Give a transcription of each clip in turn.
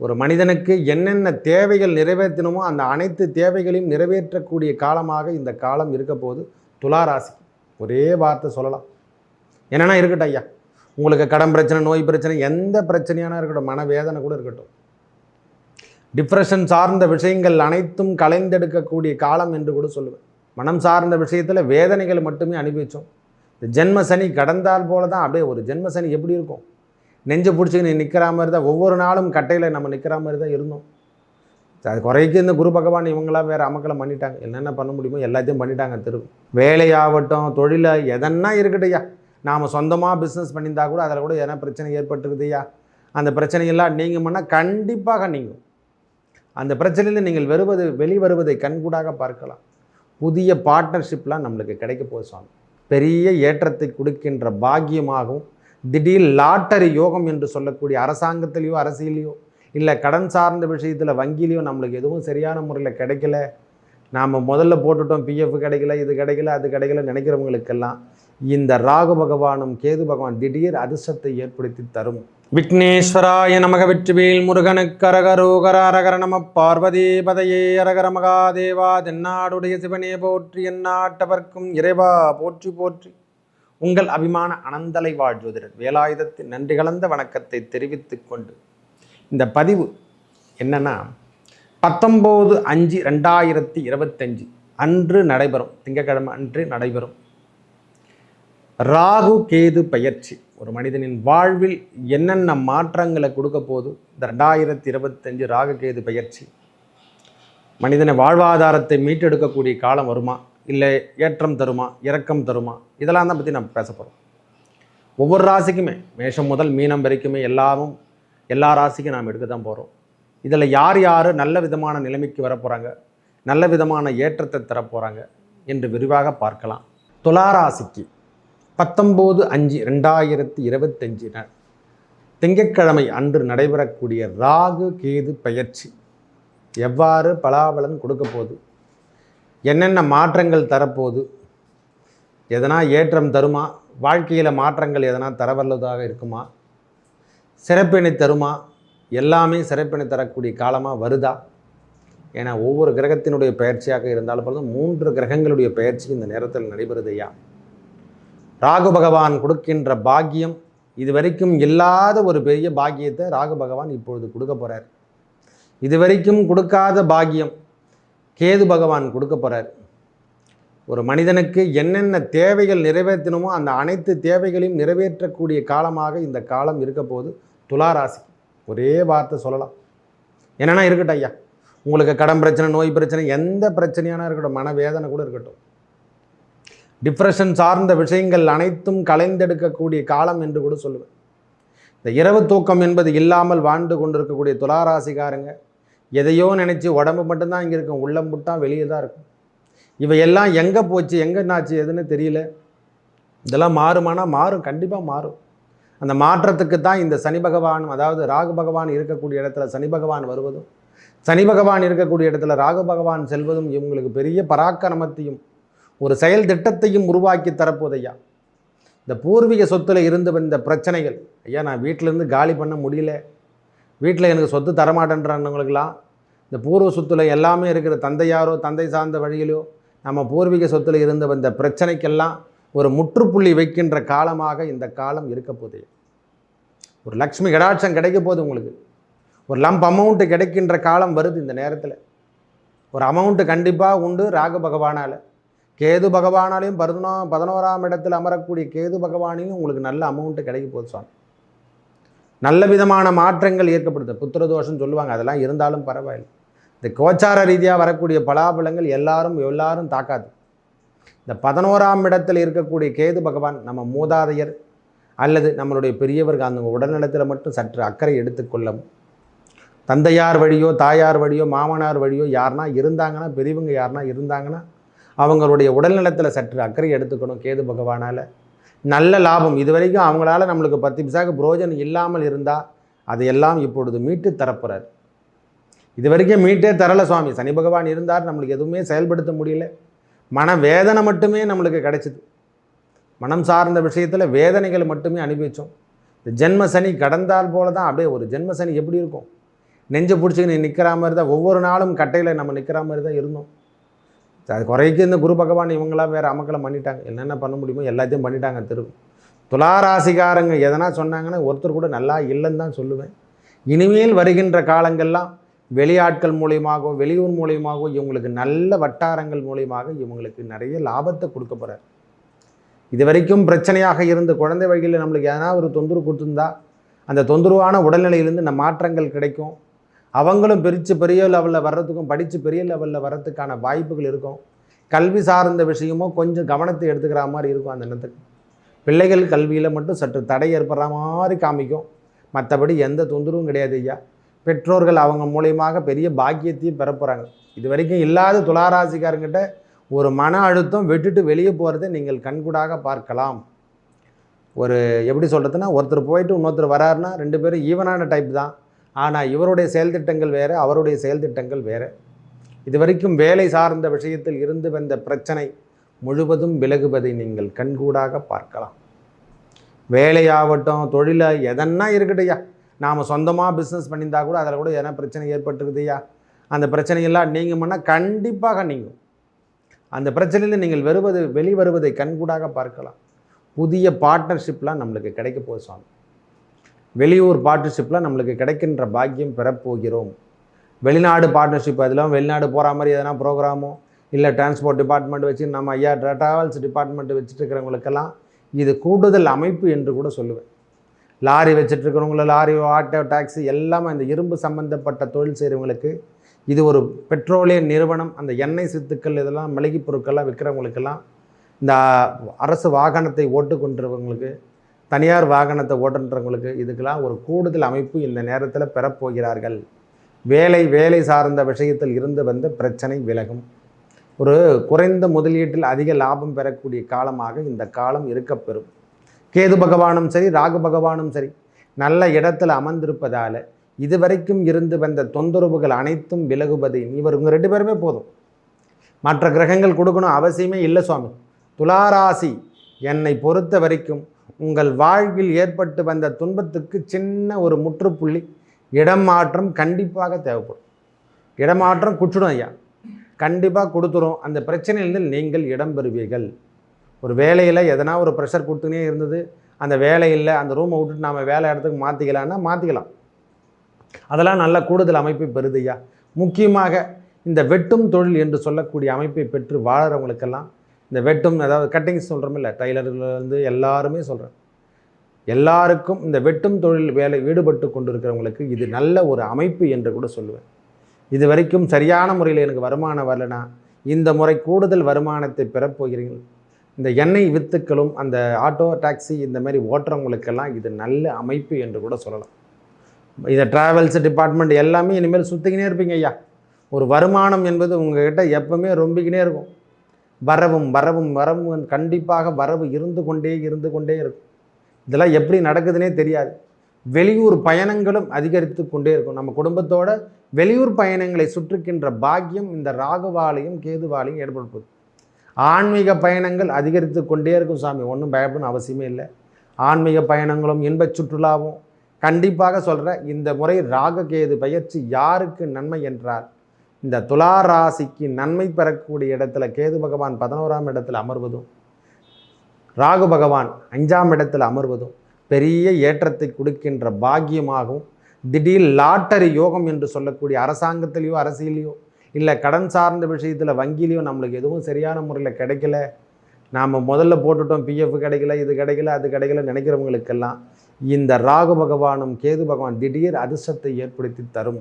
ஒரு மனிதனுக்கு என்னென்ன தேவைகள் நிறைவேற்றணுமோ அந்த அனைத்து தேவைகளையும் நிறைவேற்றக்கூடிய காலமாக இந்த காலம் இருக்க போது துளாராசி ஒரே வார்த்தை சொல்லலாம். என்னென்னா இருக்கட்டும் ஐயா. உங்களுக்கு கடன் பிரச்சனை நோய் பிரச்சனை எந்த பிரச்சனையான இருக்கட்டும் மனவேதனை கூட இருக்கட்டும். டிப்ரெஷன் சார்ந்த விஷயங்கள் அனைத்தும் கலைந்தெடுக்கக்கூடிய காலம் என்று கூட சொல்லுவேன். மனம் சார்ந்த விஷயத்தில் வேதனைகள் மட்டுமே அனுபவித்தோம் இந்த ஜென்ம சனி கடந்தால் போல தான் அப்படியே ஒரு ஜென்ம சனி எப்படி இருக்கும்? நெஞ்சை பிடிச்சிக்கின்னு நிற்கிற மாதிரி தான் ஒவ்வொரு நாளும் கட்டையில் நம்ம நிற்கிற மாதிரி தான் இருந்தோம். அது குறைக்கு இந்த குரு பகவான் இவங்களாம் வேறு அமக்களை பண்ணிட்டாங்க. என்னென்ன பண்ண முடியுமோ எல்லாத்தையும் பண்ணிட்டாங்க திரு. வேலையாகட்டும் தொழிலை எதன்னா இருக்கட்டையா நாம் சொந்தமாக பிஸ்னஸ் பண்ணியிருந்தா கூட அதில் கூட எதனா பிரச்சனை ஏற்பட்டுருக்குதுயா அந்த பிரச்சனையெல்லாம் நீங்கள் பண்ணால் கண்டிப்பாக நீங்கள் அந்த பிரச்சனையில் நீங்கள் வருவது வெளிவருவதை கண்கூடாக பார்க்கலாம். புதிய பார்ட்னர்ஷிப்லாம் நம்மளுக்கு கிடைக்க போகுது சுவாமி. பெரிய ஏற்றத்தை கொடுக்கின்ற பாக்கியமாகவும் திடீர் லாட்டரி யோகம் என்று சொல்லக்கூடிய அரசாங்கத்திலேயோ அரசியலையோ இல்லை கடன் சார்ந்த விஷயத்தில் வங்கியிலையோ நம்மளுக்கு எதுவும் சரியான முறையில் கிடைக்கல. நாம் முதல்ல போட்டுட்டோம் பிஎஃப் கிடைக்கல இது கிடைக்கல அது கிடைக்கல நினைக்கிறவங்களுக்கெல்லாம் இந்த ராகு பகவானும் கேது பகவான் திடீர் அதிர்ஷ்டத்தை ஏற்படுத்தி தரும். விக்னேஸ்வராய நமக வெற்றிவேல் முருகனுக்கு அரகரோகர அரகர நம பார்வதி பதையே அரகர மகாதேவா தென்னாடுடைய சிவனே போற்றி எந்நாட்டவர்க்கும் இறைவா போற்றி போற்றி. உங்கள் அபிமான அனந்தலை வாழ் வேலாயுதத்தின் நன்றி கலந்த வணக்கத்தை தெரிவித்து கொண்டு இந்த பதிவு என்னன்னா பத்தொம்போது அஞ்சு ரெண்டாயிரத்தி இருபத்தஞ்சு அன்று நடைபெறும் திங்கக்கிழமை அன்று நடைபெறும். ராகு கேது பயிற்சி ஒரு மனிதனின் வாழ்வில் என்னென்ன மாற்றங்களை கொடுக்க போது இந்த ரெண்டாயிரத்தி இருபத்தஞ்சு ராகு கேது பயிற்சி. மனிதனை வாழ்வாதாரத்தை மீட்டெடுக்கக்கூடிய காலம் வருமா? இல்லை ஏற்றம் தருமா இறக்கம் தருமா? இதெல்லாம் தான் பற்றி நம்ம பேச போகிறோம் ஒவ்வொரு ராசிக்குமே மேஷம் முதல் மீனம் வரைக்குமே எல்லாரும் எல்லா ராசிக்கும் நாம் எடுக்க தான் போகிறோம் இதில் யார் யார் நல்ல விதமான நிலைமைக்கு வர போகிறாங்க நல்ல விதமான ஏற்றத்தை தர போகிறாங்க என்று விரிவாக பார்க்கலாம். துளாராசிக்கு பத்தொம்போது அஞ்சு ரெண்டாயிரத்தி இருபத்தஞ்சு ந- திங்கட்கிழமை அன்று நடைபெறக்கூடிய ராகு கேது பயிற்சி எவ்வாறு பலாபலன் கொடுக்க போகுது? என்னென்ன மாற்றங்கள் தரப்போகுது? எதனா ஏற்றம் தருமா? வாழ்க்கையில் மாற்றங்கள் எதனா தரவல்லதாக இருக்குமா? சிறப்பினை தருமா? எல்லாமே சிறப்பினை தரக்கூடிய காலமாக வருதா? ஏன்னா ஒவ்வொரு கிரகத்தினுடைய பயிற்சியாக இருந்தாலும் போதும் மூன்று கிரகங்களுடைய பயிற்சி இந்த நேரத்தில் நடைபெறுது ஐயா. ராகு பகவான் கொடுக்கின்ற பாக்கியம் இதுவரைக்கும் இல்லாத ஒரு பெரிய பாக்கியத்தை ராகு பகவான் இப்பொழுது கொடுக்க போகிறார் இதுவரைக்கும் கொடுக்காத பாக்கியம் கேது பகவான் கொடுக்க போகிறார் ஒரு மனிதனுக்கு என்னென்ன தேவைகள் நிறைவேற்றணுமோ அந்த அனைத்து தேவைகளையும் நிறைவேற்றக்கூடிய காலமாக இந்த காலம் இருக்க போது துளாராசி. ஒரே வார்த்தை சொல்லலாம். என்னென்னா இருக்கட்டும் ஐயா. உங்களுக்கு கடன் பிரச்சனை நோய் பிரச்சனை எந்த பிரச்சனையான இருக்கட்டும் மனவேதனை கூட இருக்கட்டும். டிப்ரெஷன் சார்ந்த விஷயங்கள் அனைத்தும் கலைந்தெடுக்கக்கூடிய காலம் என்று கூட சொல்லுவேன். இந்த இரவு தூக்கம் என்பது இல்லாமல் வாழ்ந்து கொண்டிருக்கக்கூடிய துளாராசிக்காரங்க எதையோ நினச்சி உடம்பு மட்டும்தான் இங்கே இருக்கும் உள்ளம் புட்டா வெளியே தான் இருக்கும். இவையெல்லாம் எங்கே போச்சு எங்கே என்னாச்சு எதுன்னு தெரியல. இதெல்லாம் மாறுமானா மாறும் கண்டிப்பாக மாறும். அந்த மாற்றத்துக்கு தான் இந்த சனி பகவான் அதாவது ராகு பகவான் இருக்கக்கூடிய இடத்துல சனி பகவான் வருவதும் சனி பகவான் இருக்கக்கூடிய இடத்துல ராகு பகவான் செல்வதும் இவங்களுக்கு பெரிய பராக்கிரமத்தையும் ஒரு செயல் திட்டத்தையும் உருவாக்கி தரப்போதையா இந்த பூர்வீக சொத்துல இருந்து வந்த பிரச்சனைகள் ஐயா நான் வீட்டிலேருந்து காலி பண்ண முடியல. வீட்டில் எனக்கு சொத்து தரமாட்டேன்றவங்களுக்கெல்லாம் இந்த பூர்வ சொத்துல எல்லாமே இருக்கிற தந்தையாரோ தந்தை சார்ந்த வழியிலோ நம்ம பூர்வீக சொத்துல இருந்த வந்த பிரச்சனைக்கெல்லாம் ஒரு முற்றுப்புள்ளி வைக்கின்ற காலமாக இந்த காலம் இருக்க போதே ஒரு லக்ஷ்மி கடாட்சம் கிடைக்க போகுது உங்களுக்கு. ஒரு லம்ப் அமௌண்ட்டு கிடைக்கின்ற காலம் வருது இந்த நேரத்தில். ஒரு அமௌண்ட்டு கண்டிப்பாக உண்டு ராக பகவானால். கேது பகவானாலையும் பதினோ பதினோராம் இடத்தில் அமரக்கூடிய கேது பகவானையும் உங்களுக்கு நல்ல அமௌண்ட்டு கிடைக்க போகுது சுவாமி. நல்ல விதமான மாற்றங்கள் ஏற்படுத்த புத்திரதோஷம் சொல்லுவாங்க. அதெல்லாம் இருந்தாலும் பரவாயில்லை. இந்த கோச்சார ரீதியாக வரக்கூடிய பலாபலங்கள் எல்லாரும் எல்லாரும் தாக்காது. இந்த பதினோராம் இடத்தில் இருக்கக்கூடிய கேது பகவான் நம்ம மூதாதையர் அல்லது நம்மளுடைய பெரியவர்கள் அந்த உடல்நலத்தில் மட்டும் சற்று அக்கறை எடுத்துக்கொள்ளும் தந்தையார் வழியோ தாயார் வழியோ மாமனார் வழியோ யாருனா இருந்தாங்கன்னா பெரியவங்க யாருனா இருந்தாங்கன்னா அவங்களுடைய உடல்நலத்தில் சற்று அக்கறை எடுத்துக்கணும் கேது பகவானால். நல்ல லாபம். இதுவரைக்கும் அவங்களால நம்மளுக்கு பத்து பிசாக்கு புரோஜனம் இல்லாமல் இருந்தால் அதையெல்லாம் இப்பொழுது மீட்டு தரப்புறார். இது வரைக்கும் மீட்டே தரல சுவாமி. சனி பகவான் இருந்தார் நம்மளுக்கு எதுவுமே செயல்படுத்த முடியல. மன வேதனை மட்டுமே நம்மளுக்கு கிடைச்சிது. மனம் சார்ந்த விஷயத்தில் வேதனைகள் மட்டுமே அனுபவித்தோம் இந்த ஜென்ம சனி கடந்தால் போல தான் அப்படியே ஒரு ஜென்ம சனி எப்படி இருக்கும்? நெஞ்சை பிடிச்சிக்கின்னு நிற்கிற மாதிரி தான் ஒவ்வொரு நாளும் கட்டையில் நம்ம நிற்கிற மாதிரி தான் இருந்தோம். அது குறைக்கு இந்த குரு பகவான் இவங்களாம் வேறு அமக்கலம் பண்ணிட்டாங்க. என்னென்ன பண்ண முடியுமோ எல்லாத்தையும் பண்ணிட்டாங்க திரு. துளாராசிக்காரங்க எதனா சொன்னாங்கன்னா ஒருத்தர் கூட நல்லா இல்லைன்னு தான் சொல்லுவேன். இனிமேல் வருகின்ற காலங்கள்லாம் வெளியாட்கள் மூலியமாகவோ வெளியூர் மூலியமாகவோ இவங்களுக்கு நல்ல வட்டாரங்கள் மூலியமாக இவங்களுக்கு நிறைய லாபத்தை கொடுக்க போகிறார் இது வரைக்கும் பிரச்சனையாக இருந்த குழந்தை வகையில் நம்மளுக்கு எதனா ஒரு தொந்தரவு கொடுத்துருந்தா அந்த தொந்தரவான உடல்நிலையிலேருந்து இந்த மாற்றங்கள் கிடைக்கும். அவங்களும் பிரித்து பெரிய லெவலில் வர்றதுக்கும் படித்து பெரிய லெவலில் வர்றதுக்கான வாய்ப்புகள் இருக்கும். கல்வி சார்ந்த விஷயமும் கொஞ்சம் கவனத்தை எடுத்துக்கிற மாதிரி இருக்கும் அந்த நேரத்துக்கு பிள்ளைகள் கல்வியில் மட்டும் சற்று தடை ஏற்படுற மாதிரி காமிக்கும். மற்றபடி எந்த தொந்தரவும் கிடையாது ஐயா. பெற்றோர்கள் அவங்க மூலியமாக பெரிய பாக்கியத்தையும் பெற போகிறாங்க இது வரைக்கும் இல்லாத துளாராசிக்காரங்கிட்ட ஒரு மன அழுத்தம் விட்டுட்டு வெளியே போகிறதை நீங்கள் கண்கூடாக பார்க்கலாம். ஒரு எப்படி சொல்கிறதுனா ஒருத்தர் போயிட்டு இன்னொருத்தர் வராருன்னா ரெண்டு பேரும் ஈவனான டைப் தான். ஆனால் இவருடைய செயல்திட்டங்கள் வேறு அவருடைய செயல்திட்டங்கள் வேறு. இதுவரைக்கும் வேலை சார்ந்த விஷயத்தில் இருந்து வந்த பிரச்சனை முழுவதும் விலகுவதை நீங்கள் கண்கூடாக பார்க்கலாம். வேலையாகட்டும் தொழிலை எதன்னா இருக்கட்டையா நாம் சொந்தமாக பிஸ்னஸ் பண்ணியிருந்தா கூட அதில் கூட எதனா பிரச்சனை ஏற்பட்டுருக்குதுயா அந்த பிரச்சனையெல்லாம் நீங்கள் பண்ணால் கண்டிப்பாக நீங்கும். அந்த பிரச்சனையில் நீங்கள் வருவது வெளிவருவதை கண்கூடாக பார்க்கலாம். புதிய பார்ட்னர்ஷிப்லாம் நம்மளுக்கு கிடைக்க போகுது சுவாமி. வெளியூர் பார்ட்னர்ஷிப்பில் நம்மளுக்கு கிடைக்கின்ற பாக்கியம் பெறப்போகிறோம். வெளிநாடு பார்ட்னர்ஷிப் அதெல்லாம் வெளிநாடு போகிற மாதிரி எதனா ப்ரோக்ராமோ இல்லை டிரான்ஸ்போர்ட் டிபார்ட்மெண்ட் வச்சு நம்ம ஐயா ட்ராவல்ஸ் டிபார்ட்மெண்ட் வச்சுட்டு இருக்கிறவங்களுக்கெல்லாம் இது கூடுதல் அமைப்பு என்று கூட சொல்லுவேன். லாரி வச்சுட்டுருக்கிறவங்கள லாரி ஆட்டோ டாக்ஸி எல்லாமே இந்த இரும்பு சம்மந்தப்பட்ட தொழில் செய்கிறவங்களுக்கு இது ஒரு பெட்ரோலிய நிறுவனம் அந்த எண்ணெய் சித்துக்கள் இதெல்லாம் மளிகை பொருட்கள்லாம் விற்கிறவங்களுக்கெல்லாம் இந்த அரசு வாகனத்தை ஓட்டு கொண்டிருவங்களுக்கு தனியார் வாகனத்தை ஓட்டுன்றவங்களுக்கு இதுக்கெல்லாம் ஒரு கூடுதல் அமைப்பு இந்த நேரத்தில் பெறப்போகிறார்கள். வேலை வேலை சார்ந்த விஷயத்தில் இருந்து வந்த பிரச்சனை விலகும். ஒரு குறைந்த முதலீட்டில் அதிக லாபம் பெறக்கூடிய காலமாக இந்த காலம் இருக்கப்பெறும். கேது பகவானும் சரி ராகு பகவானும் சரி நல்ல இடத்துல அமர்ந்திருப்பதால் இதுவரைக்கும் இருந்து வந்த தொந்தரவுகள் அனைத்தும் விலகுவதை இவர் இவங்க ரெண்டு பேருமே போதும். மற்ற கிரகங்கள் கொடுக்கணும் அவசியமே இல்லை சுவாமி. துளாராசி என்னை பொறுத்த வரைக்கும் உங்கள் வாழ்வில் ஏற்பட்டு வந்த துன்பத்துக்கு சின்ன ஒரு முற்றுப்புள்ளி. இடம் மாற்றம் கண்டிப்பாக தேவைப்படும். இடமாற்றம் குச்சிடும் ஐயா. கண்டிப்பாக கொடுத்துரும். அந்த பிரச்சனையிலிருந்து நீங்கள் இடம் பெறுவீர்கள். ஒரு வேலையில் எதனா ஒரு ப்ரெஷர் கொடுத்துனே இருந்தது. அந்த வேலையில் அந்த ரூமை விட்டுட்டு நாம் வேலை இடத்துக்கு மாற்றிக்கலான்னா மாற்றிக்கலாம் அதெல்லாம் நல்ல கூடுதல் அமைப்பை பெறுது ஐயா. முக்கியமாக இந்த வெட்டும் தொழில் என்று சொல்லக்கூடிய அமைப்பை பெற்று வாழறவங்களுக்கெல்லாம் இந்த வெட்டும் அதாவது கட்டிங்ஸ் சொல்கிறோமில்ல டைலர்லேருந்து எல்லாருமே சொல்கிறேன் எல்லாருக்கும் இந்த வெட்டும் தொழில் வேலை ஈடுபட்டு கொண்டிருக்கிறவங்களுக்கு இது நல்ல ஒரு அமைப்பு என்று கூட சொல்லுவேன். இது வரைக்கும் சரியான முறையில் எனக்கு வருமானம் வரலனா இந்த முறை கூடுதல் வருமானத்தை பெறப்போகிறீர்கள் இந்த எண்ணெய் வித்துக்களும் அந்த ஆட்டோ டாக்ஸி இந்த மாதிரி ஓட்டுறவங்களுக்கெல்லாம் இது நல்ல அமைப்பு என்று கூட சொல்லலாம். இந்த ட்ராவல்ஸ் டிபார்ட்மெண்ட் எல்லாமே இனிமேல் சுற்றிக்கினே இருப்பீங்க ஐயா. ஒரு வருமானம் என்பது உங்ககிட்ட எப்பவுமே ரொம்பிக்கினே இருக்கும். வரவும் வரவும் வரவும் கண்டிப்பாக வரவு இருந்து கொண்டே இருந்து கொண்டே இருக்கும். இதெல்லாம் எப்படி நடக்குதுன்னே தெரியாது. வெளியூர் பயணங்களும் அதிகரித்து கொண்டே இருக்கும். நம்ம குடும்பத்தோட வெளியூர் பயணங்களை சுற்றுக்கின்ற பாக்கியம் இந்த ராகுவாலையும் கேதுவாலையும் ஏற்படுத்துது ஆன்மீக பயணங்கள் அதிகரித்து கொண்டே இருக்கும் சாமி. ஒன்றும் பயப்படணும் அவசியமே இல்லை. ஆன்மீக பயணங்களும் இன்பச் சுற்றுலாவும். கண்டிப்பாக சொல்கிற இந்த முறை ராககேது பயிற்சி யாருக்கு நன்மை என்றால் இந்த துலா ராசிக்கு நன்மை பெறக்கூடிய இடத்துல கேது பகவான் பதினோராம் இடத்துல அமர்வதும் ராகு பகவான் அஞ்சாம் இடத்தில் அமர்வதும் பெரிய ஏற்றத்தை கொடுக்கின்ற பாக்கியமாகவும் திடீர் லாட்டரி யோகம் என்று சொல்லக்கூடிய அரசாங்கத்திலேயோ அரசியலையோ இல்லை கடன் சார்ந்த விஷயத்தில் வங்கியிலையோ நம்மளுக்கு எதுவும் சரியான முறையில் கிடைக்கல. நாம் முதல்ல போட்டுட்டோம் பிஎஃப் கிடைக்கல இது கிடைக்கல அது கிடைக்கல நினைக்கிறவங்களுக்கெல்லாம் இந்த ராகு பகவானும் கேது பகவான் திடீர் அதிர்ஷ்டத்தை ஏற்படுத்தி தரும்.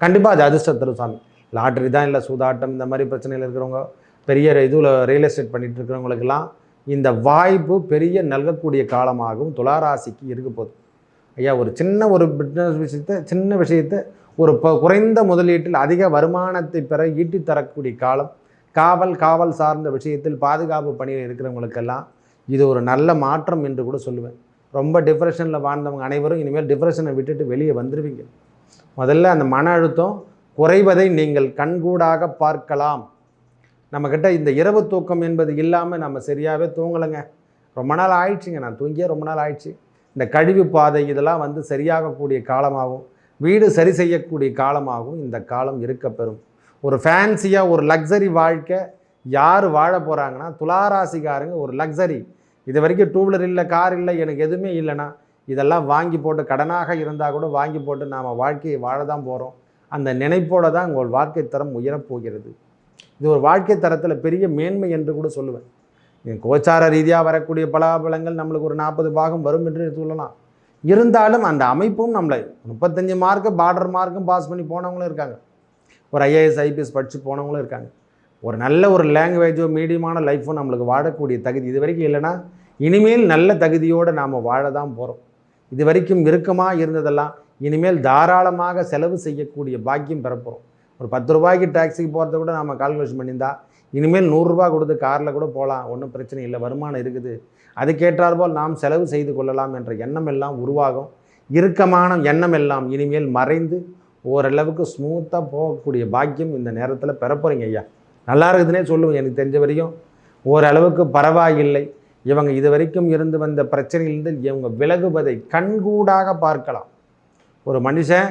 கண்டிப்பாக அது அதிர்ஷ்டம் தரும் சாமி. லாட்ரி தான் இல்லை சூதாட்டம் இந்த மாதிரி பிரச்சனையில் இருக்கிறவங்க பெரிய இதுவில் ரியல் எஸ்டேட் பண்ணிட்டு இருக்கிறவங்களுக்கெல்லாம் இந்த வாய்ப்பு பெரிய நல்கக்கூடிய காலமாகவும் துளாராசிக்கு இருக்க போகுது. ஐயா ஒரு சின்ன ஒரு பிஸ்னஸ் விஷயத்தை சின்ன விஷயத்தை ஒரு ப குறைந்த முதலீட்டில் அதிக வருமானத்தை பெற ஈட்டி தரக்கூடிய காலம் காவல் காவல் சார்ந்த விஷயத்தில் பாதுகாப்பு பணியில் இருக்கிறவங்களுக்கெல்லாம் இது ஒரு நல்ல மாற்றம் என்று கூட சொல்லுவேன். ரொம்ப டிப்ரெஷனில் வாழ்ந்தவங்க அனைவரும் இனிமேல் டிப்ரெஷனை விட்டுட்டு வெளியே வந்துடுவீங்க முதல்ல அந்த மன அழுத்தம் குறைவதை நீங்கள் கண்கூடாக பார்க்கலாம். நம்மக்கிட்ட இந்த இரவு தூக்கம் என்பது இல்லாமல் நம்ம சரியாகவே தூங்கலைங்க. ரொம்ப நாள் ஆயிடுச்சுங்க. நான் தூங்கியே ரொம்ப நாள் ஆயிடுச்சு. இந்த கழிவு பாதை இதெல்லாம் வந்து சரியாகக்கூடிய காலமாகும். வீடு சரி செய்யக்கூடிய காலமாகவும் இந்த காலம் இருக்கப்பெறும். ஒரு ஃபேன்சியாக ஒரு லக்ஸரி வாழ்க்கை யார் வாழ போகிறாங்கன்னா துளாராசிக்காரங்க ஒரு லக்ஸரி இது வரைக்கும் டூவீலர் இல்லை கார் இல்லை எனக்கு எதுவுமே இல்லைன்னா இதெல்லாம் வாங்கி போட்டு கடனாக இருந்தால் கூட வாங்கி போட்டு நாம் வாழ்க்கையை வாழ தான் போகிறோம் அந்த நினைப்போடு தான் உங்கள் வாழ்க்கை தரம் உயரப்போகிறது. இது ஒரு வாழ்க்கை தரத்தில் பெரிய மேன்மை என்று கூட சொல்லுவேன். கோச்சார ரீதியாக வரக்கூடிய பலாபலங்கள் நம்மளுக்கு ஒரு நாற்பது பாகம் வரும் என்று சொல்லலாம். இருந்தாலும் அந்த அமைப்பும் நம்மளை முப்பத்தஞ்சு மார்க்கு பார்டர் மார்க்கும் பாஸ் பண்ணி போனவங்களும் இருக்காங்க. ஒரு ஐஏஎஸ் ஐபிஎஸ் படித்து போனவங்களும் இருக்காங்க. ஒரு நல்ல ஒரு லாங்குவேஜோ மீடியமான லைஃப்பும் நம்மளுக்கு வாழக்கூடிய தகுதி இது வரைக்கும் இல்லைன்னா இனிமேல் நல்ல தகுதியோடு நாம் வாழ தான் போகிறோம் இது வரைக்கும் இறுக்கமாக இருந்ததெல்லாம் இனிமேல் தாராளமாக செலவு செய்யக்கூடிய பாக்கியம் பெறப்போகிறோம் ஒரு பத்து ரூபாய்க்கு டாக்ஸிக்கு போகிறத கூட நாம் கால்குலேஷன் பண்ணியிருந்தா இனிமேல் நூறுரூவா கொடுத்து காரில் கூட போகலாம் ஒன்றும் பிரச்சனை இல்லை வருமானம் இருக்குது. அதுக்கேற்றாற்போல் நாம் செலவு செய்து கொள்ளலாம் என்ற எண்ணம் எல்லாம் உருவாகும். இறுக்கமான எண்ணம் எல்லாம் இனிமேல் மறைந்து ஓரளவுக்கு ஸ்மூத்தாக போகக்கூடிய பாக்கியம் இந்த நேரத்தில் பெறப்போகிறீங்க ஐயா. நல்லா இருக்குதுன்னே சொல்லுவேன் எனக்கு தெரிஞ்ச வரையும். ஓரளவுக்கு பரவாயில்லை. இவங்க இது வரைக்கும் இருந்து வந்த பிரச்சனையிலிருந்து இவங்க விலகுவதை கண்கூடாக பார்க்கலாம். ஒரு மனுஷன்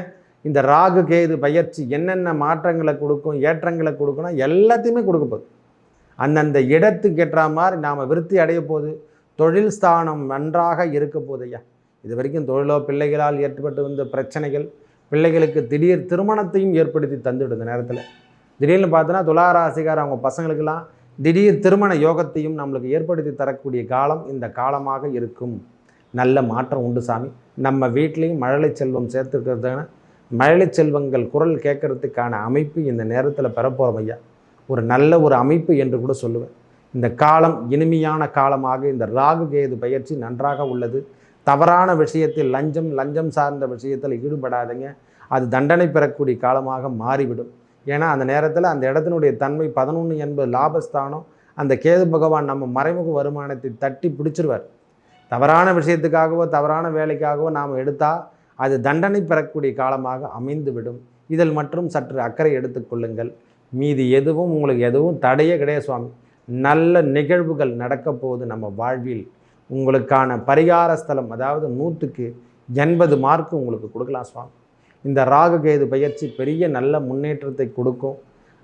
இந்த ராகு கேது பயிற்சி என்னென்ன மாற்றங்களை கொடுக்கும் ஏற்றங்களை கொடுக்கணும் எல்லாத்தையுமே கொடுக்க போகுது. அந்தந்த இடத்துக்கு ஏற்ற மாதிரி நாம் விருத்தி அடைய போது தொழில் ஸ்தானம் நன்றாக இருக்க போகுது ஐயா. இது வரைக்கும் தொழிலோ பிள்ளைகளால் ஏற்பட்டு வந்த பிரச்சனைகள் பிள்ளைகளுக்கு திடீர் திருமணத்தையும் ஏற்படுத்தி தந்துவிடும் இந்த நேரத்தில். திடீர்னு பார்த்தோன்னா துளாராசிகார் அவங்க பசங்களுக்கெல்லாம் திடீர் திருமண யோகத்தையும் நம்மளுக்கு ஏற்படுத்தி தரக்கூடிய காலம் இந்த காலமாக இருக்கும். நல்ல மாற்றம் உண்டு சாமி. நம்ம வீட்லேயும் மழலை செல்வம் சேர்த்துக்கிறதுக்கான மழலை செல்வங்கள் குரல் கேட்கறதுக்கான அமைப்பு இந்த நேரத்தில் பெறப்போகிறோம் ஐயா. ஒரு நல்ல ஒரு அமைப்பு என்று கூட சொல்லுவேன். இந்த காலம் இனிமையான காலமாக இந்த ராகு கேது பயிற்சி நன்றாக உள்ளது. தவறான விஷயத்தில் லஞ்சம் லஞ்சம் சார்ந்த விஷயத்தில் ஈடுபடாதீங்க. அது தண்டனை பெறக்கூடிய காலமாக மாறிவிடும். ஏன்னா அந்த நேரத்தில் அந்த இடத்தினுடைய தன்மை பதினொன்று என்பது லாபஸ்தானம். அந்த கேது பகவான் நம்ம மறைமுக வருமானத்தை தட்டி பிடிச்சிருவார். தவறான விஷயத்துக்காகவோ தவறான வேலைக்காகவோ நாம் எடுத்தால் அது தண்டனை பெறக்கூடிய காலமாக அமைந்துவிடும். இதில் மற்றும் சற்று அக்கறை எடுத்துக்கொள்ளுங்கள் மீதி எதுவும் உங்களுக்கு எதுவும் தடையே கிடையாது சுவாமி. நல்ல நிகழ்வுகள் நடக்க போகுது நம்ம வாழ்வில். உங்களுக்கான பரிகார ஸ்தலம் அதாவது நூற்றுக்கு எண்பது மார்க்கு உங்களுக்கு கொடுக்கலாம் சுவாமி. இந்த ராககேது பயிற்சி பெரிய நல்ல முன்னேற்றத்தை கொடுக்கும்.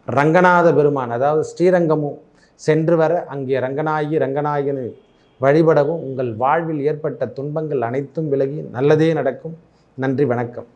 ரங்கநாத பெருமான் அதாவது ஸ்ரீரங்கமும் சென்று வர அங்கே ரங்கநாயகி ரங்கநாயகனு வழிபடவும் உங்கள் வாழ்வில் ஏற்பட்ட துன்பங்கள் அனைத்தும் விலகி நல்லதே நடக்கும். நன்றி வணக்கம்.